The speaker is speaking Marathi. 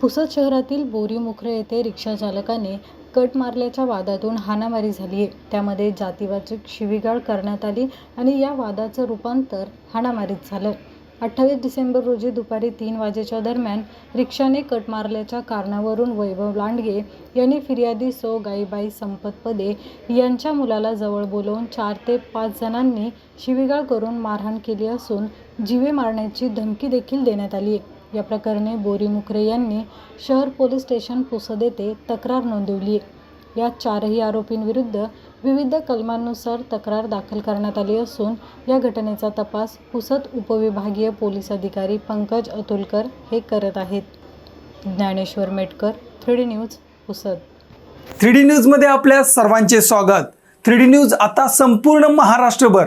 पुसद शहरातील बोरीमुखरे येथे रिक्षाचालकाने कट मारल्याच्या वादातून हाणामारी झाली आहे त्यामध्ये जातीवाचक शिवीगाळ करण्यात आली आणि या वादाचं रूपांतर हाणामारीत झालं. अठ्ठावीस डिसेंबर रोजी दुपारी तीन वाजेच्या दरम्यान रिक्षाने कट मारल्याच्या कारणावरून वैभव लांडगे यांनी फिर्यादी सो गाईबाई संपत पदे यांच्या मुलाला जवळ बोलवून चार ते पाच जणांनी शिवीगाळ करून मारहाण केली असून जीवे मारण्याची धमकी देखील देण्यात आली आहे या प्रकरणी बोरीमुखरे यांनी शहर पोलीस स्टेशन पुसद येथे तक्रार नोंदवली. आहे या चारही आरोपींविरुद्ध विविध कलमांनुसार तक्रार दाखल करण्यात आली असून या घटनेचा तपास पुसद उपविभागीय पोलीस अधिकारी पंकज अतुलकर हे करत आहेत. Dnyaneshwar Metkar three D news Pusad. Three D न्यूजमध्ये आपल्या सर्वांचे स्वागत. थ्री डी न्यूज आता संपूर्ण महाराष्ट्रभर.